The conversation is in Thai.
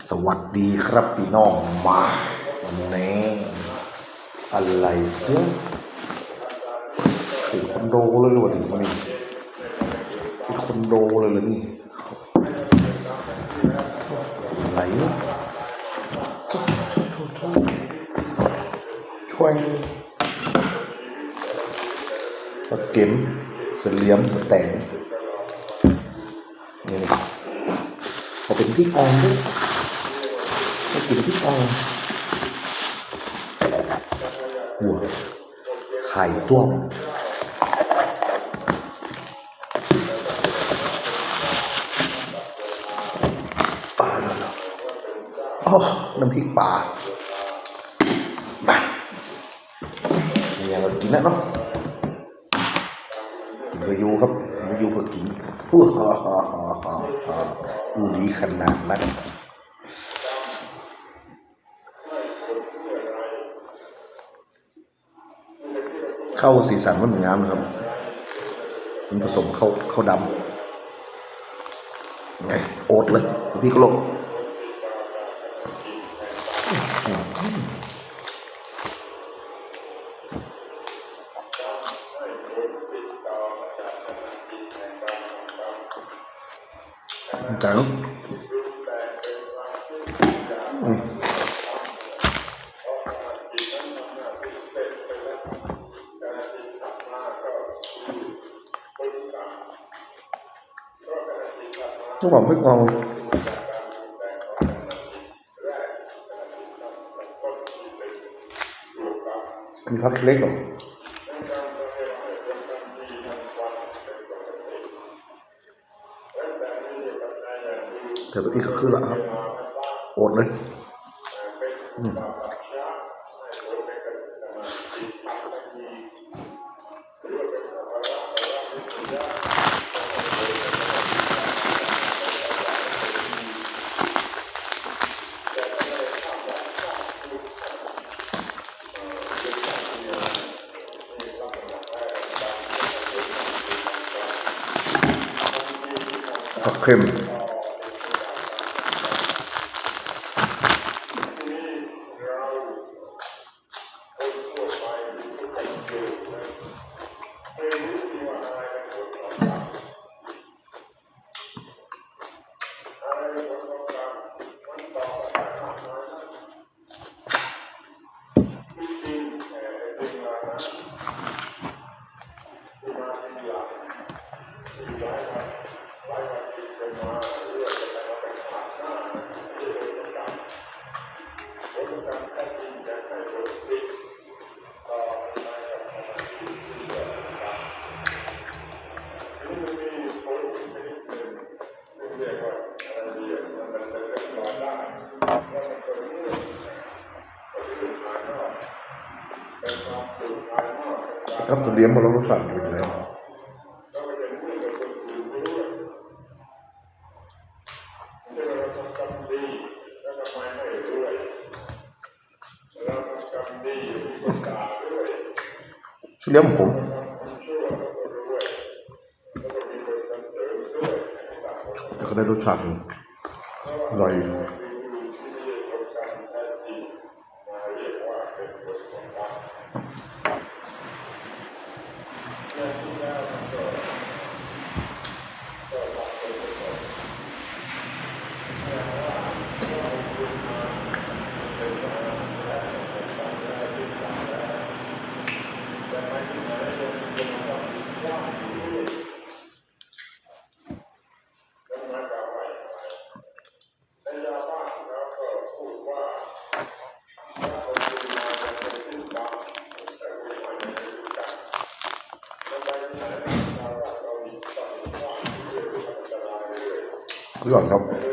สวัสดีครับพี่น้องมาวันนี้อะไรเพื่อติดคอนโดเลยหรือวันนี้วันนี้ติดคอนโดเลยเหรอนี่อะไรเนี่ยช่วยปลาเก็มเสลียมแต่งนี่เขาเป็นพริกอ่อนด้วย ไม่กินพริกอ่อนหัวไข่ต้มปลาแล้วเหรออ๋อน้ำพริกปลามามีอย่างเรากินแล้วเนาะกินไปยูครับไปยูเพื่อกินอู้ฮ่าฮ่าฮ่าฮ่าฮ่าดูดีขนาดนั้น เข้าสีสันมันงามนะครับ มันผสมเข้าเข้าดำไงโอดเลยพี่ก็ลงจัง ต้องบอกไม่กองมีพักเล็กเหรอแต่ตัวนี้ก็คือละครับอดเลยอืม ผั ค็มครับตัวเลี้ยงมาแล้วรสชาติเป็นยังไงชื่อเลี้ย ได้รสชา อร่อยครับ